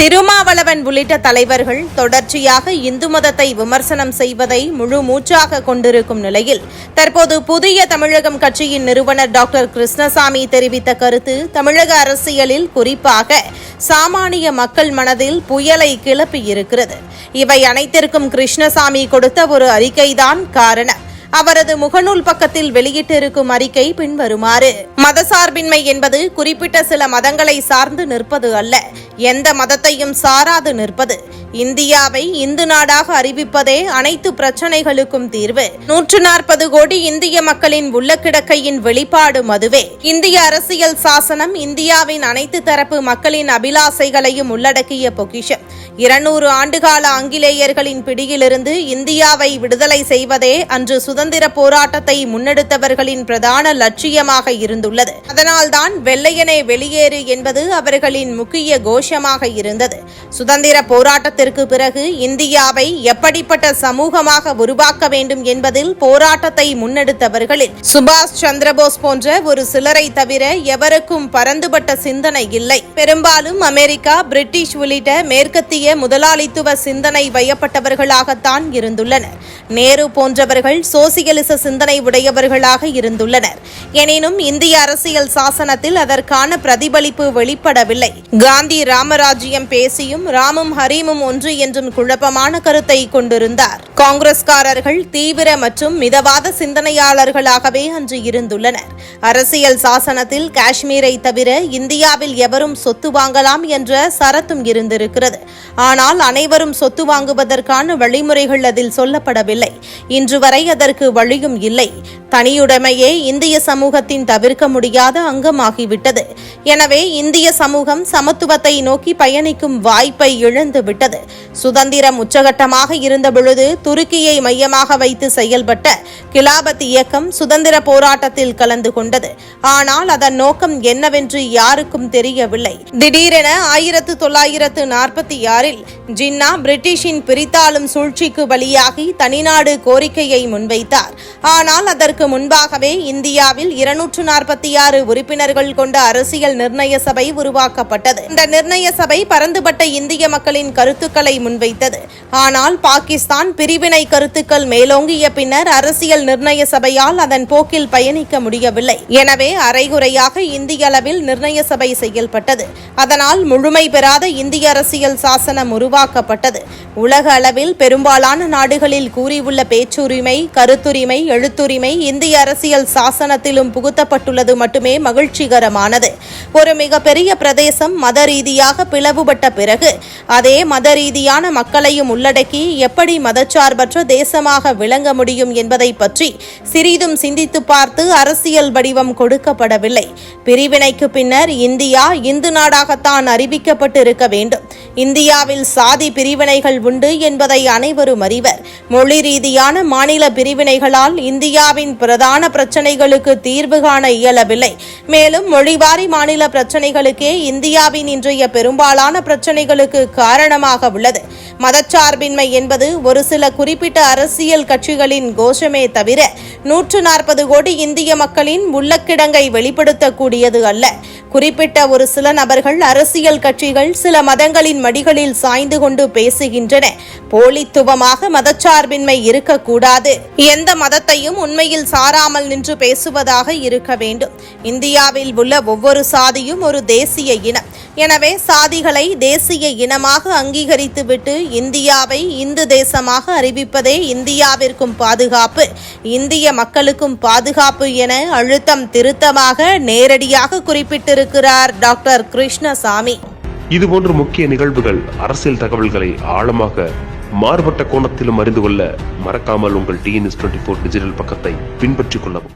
திருமாவளவன் உள்ளிட்ட தலைவர்கள் தொடர்ச்சியாக இந்து மதத்தை விமர்சனம் செய்வதை முழு மூச்சாக கொண்டிருக்கும் நிலையில் தற்போது புதிய தமிழகம் கட்சியின் நிறுவனர் டாக்டர் கிருஷ்ணசாமி தெரிவித்த கருத்து தமிழக அரசியலில் குறிப்பாக சாமானிய மக்கள் மனதில் புயலை கிளப்பியிருக்கிறது. இவை அனைத்திற்கும் கிருஷ்ணசாமி கொடுத்த ஒரு அறிக்கைதான் காரணம். அவரது முகநூல் பக்கத்தில் வெளியிட்டிருக்கும் அறிக்கை பின்வருமாறு மதசார்பின்மை என்பது குறிப்பிட்ட சில மதங்களை சார்ந்து நிற்பது அல்ல. எந்த மதத்தையும் சாராது நிற்பது. இந்தியாவை இந்து நாடாக அறிவிப்பதே அனைத்து பிரச்சனைகளுக்கும் தீர்வு. நூற்று நாற்பது கோடி இந்திய மக்களின் உள்ளக்கிடக்கையின் வெளிப்பாடு மதுவே. இந்திய அரசியல் சாசனம் இந்தியாவின் அனைத்து தரப்பு மக்களின் அபிலாசைகளையும் உள்ளடக்கிய பொக்கிஷம். இருநூறு ஆண்டுகால ஆங்கிலேயர்களின் பிடியிலிருந்து இந்தியாவை விடுதலை செய்வதே அன்று சுதந்திர போராட்டத்தை முன்னெடுத்தவர்களின் பிரதான லட்சியமாக இருந்துள்ளது. அதனால்தான் வெள்ளையனே வெளியேறு என்பது அவர்களின் முக்கிய கோஷமாக இருந்தது. சுதந்திர சுதந்திரத்திற்கு பிறகு இந்தியாவை எப்படிப்பட்ட சமூகமாக உருவாக்க வேண்டும் என்பதில் போராட்டத்தை முன்னெடுத்தவர்களில் சுபாஷ் சந்திரபோஸ் போன்ற ஒரு சிலரை தவிர எவருக்கும் பரந்துபட்ட சிந்தனை இல்லை. பெரும்பாலும் அமெரிக்கா பிரிட்டிஷ் உள்ளிட்ட மேற்கத்திய முதலாளித்துவ சிந்தனை வயப்பட்டவர்களாகத்தான் இருந்துள்ளனர். நேரு போன்றவர்கள் சோசியலிச சிந்தனை உடையவர்களாக இருந்துள்ளனர். எனினும் இந்திய அரசியல் சாசனத்தில் அதற்கான பிரதிபலிப்பு வெளிப்படவில்லை. காந்தி ராமராஜ்யம் பேசியும் ராமும் ஹரீமும் ஒன்று என்றும் குழப்பமான கருத்தை கொண்டிருந்தார். காங்கிரஸ்காரர்கள் தீவிர மற்றும் மிதவாத சிந்தனையாளர்களாகவே அன்று இருந்துள்ளனர். அரசியல் சாசனத்தில் காஷ்மீரை தவிர இந்தியாவில் எவரும் சொத்து வாங்கலாம் என்ற சரத்தும் இருந்திருக்கிறது. ஆனால் அனைவரும் சொத்து வாங்குவதற்கான வழிமுறைகள் அதில் சொல்லப்படவில்லை. இன்று வரை அதற்கு வழியும் இல்லை. தனியுடைமையே இந்திய சமூகத்தின் தவிர்க்க முடியாத அங்கமாகிவிட்டது. எனவே இந்திய சமூகம் சமத்துவத்தை நோக்கி பயணிக்கும் வாய்ப்பை இழந்து விட்டது சுதந்திரம் உச்சகட்டமாக இருந்த பொழுது துருக்கியை மையமாக வைத்து செயல்பட்ட கிலாபத் இயக்கம் சுதந்திர போராட்டத்தில் கலந்து கொண்டது. ஆனால் அதன் நோக்கம் என்னவென்று யாருக்கும் தெரியவில்லை. திடீரென ஆயிரத்து தொள்ளாயிரத்து நாற்பத்தி ஆறில் ஜின்னா பிரிட்டிஷின் பிரித்தாளும் சூழ்ச்சிக்கு பலியாகி தனிநாடு கோரிக்கையை முன்வைத்தார். ஆனால் அதற்கு முன்பாகவே இந்தியாவில் இருநூற்று நாற்பத்தி ஆறு உறுப்பினர்கள் கொண்ட அரசியல் நிர்ணய சபை உருவாக்கப்பட்டது. இந்த நிர்ணய சபை பரந்துபட்ட இந்திய மக்களின் கருத்துக்களை முன்வைத்தது. ஆனால் பாகிஸ்தான் பிரிவினை கருத்துக்கள் மேலோங்கிய பின்னர் அரசியல் நிர்ணய சபையால் அதன் போக்கில் பயணிக்க முடியவில்லை. எனவே அரைகுறையாக இந்திய அளவில் நிர்ணய சபை செயல்பட்டது. அதனால் முழுமை பெறாத இந்திய அரசியல் சாசனம் உருவாக்கப்பட்டது. உலக அளவில் பெரும்பாலான நாடுகளில் கூறியுள்ள பேச்சுரிமை கருத்துரிமை எழுத்துரிமை இந்திய அரசியல் சாசனத்திலும் புகுத்தப்பட்டுள்ளது மட்டுமே மகிழ்ச்சிகரமானது. ஒரு மிகப்பெரிய பிரதேசம் மத ரீதியாக பிளவுபட்ட பிறகு அதே மத ரீதியான மக்களையும் உள்ளடக்கி எப்படி மதச்சார்பற்ற தேசமாக விளங்க முடியும் என்பதை பற்றி சிறிதும் சிந்தித்து பார்த்து அரசியல் வடிவம் கொடுக்கப்படவில்லை. பிரிவினைக்கு பின்னர் இந்தியா இந்து நாடாகத்தான் அறிவிக்கப்பட்டு இருக்க வேண்டும். இந்தியாவில் சாதி பிரிவினைகள் உண்டு என்பதை அனைவரும் அறிவர். மொழி ரீதியான மாநில பிரிவினைகளால் இந்தியாவின் பிரதான பிரச்சனைகளுக்கு தீர்வு காண இயலவில்லை. மேலும் மொழிவாரி மாநில பிரச்சனைகளுக்கே இந்தியாவின் இன்றைய பெரும்பாலான பிரச்சனைகளுக்கு காரணமாக உள்ளது. மதச்சார்பின்மை என்பது ஒரு சில குறிப்பிட்ட அரசியல் கட்சிகளின் கோஷமே தவிர நூற்று நாற்பது கோடி இந்திய மக்களின் உள்ளக்கிடங்கை வெளிப்படுத்தக்கூடியது அல்ல. குறிப்பிட்ட ஒரு சில நபர்கள் அரசியல் கட்சிகள் சில மதங்களின் மடிகளில் சாய்ந்து கொண்டு பேசுகின்றன. போலித்துவமாக மதச்சார்பின்மை இருக்கக்கூடாது. எந்த மதத்தையும் உண்மையில் சாராமல் நின்று பேசுவதாக இருக்க வேண்டும். இந்தியாவில் உள்ள ஒவ்வொரு சாதியும் ஒரு தேசிய இனம். எனவே சாதிகளை தேசிய இனமாக அங்கீகரித்துவிட்டு இந்தியாவை இந்து தேசமாக அறிவிப்பதே இந்தியாவிற்கும் பாதுகாப்பு. இந்திய மக்களுக்கும் பாதுகாப்பு என அழுத்தம் திருத்தமாக நேரடியாக குறிப்பிட்டிருக்கிறார் டாக்டர் கிருஷ்ணசாமி. இதுபோன்ற முக்கிய நிகழ்வுகள் அரசியல் தகவல்களை ஆழமாக மாறுபட்ட கோணத்திலும் அறிந்து கொள்ள மறக்காமல் உங்கள் டிஎன்எஸ் டுவெண்ட்டி ஃபோர் டிஜிட்டல் பக்கத்தை பின்பற்றிக் கொள்ளவும்.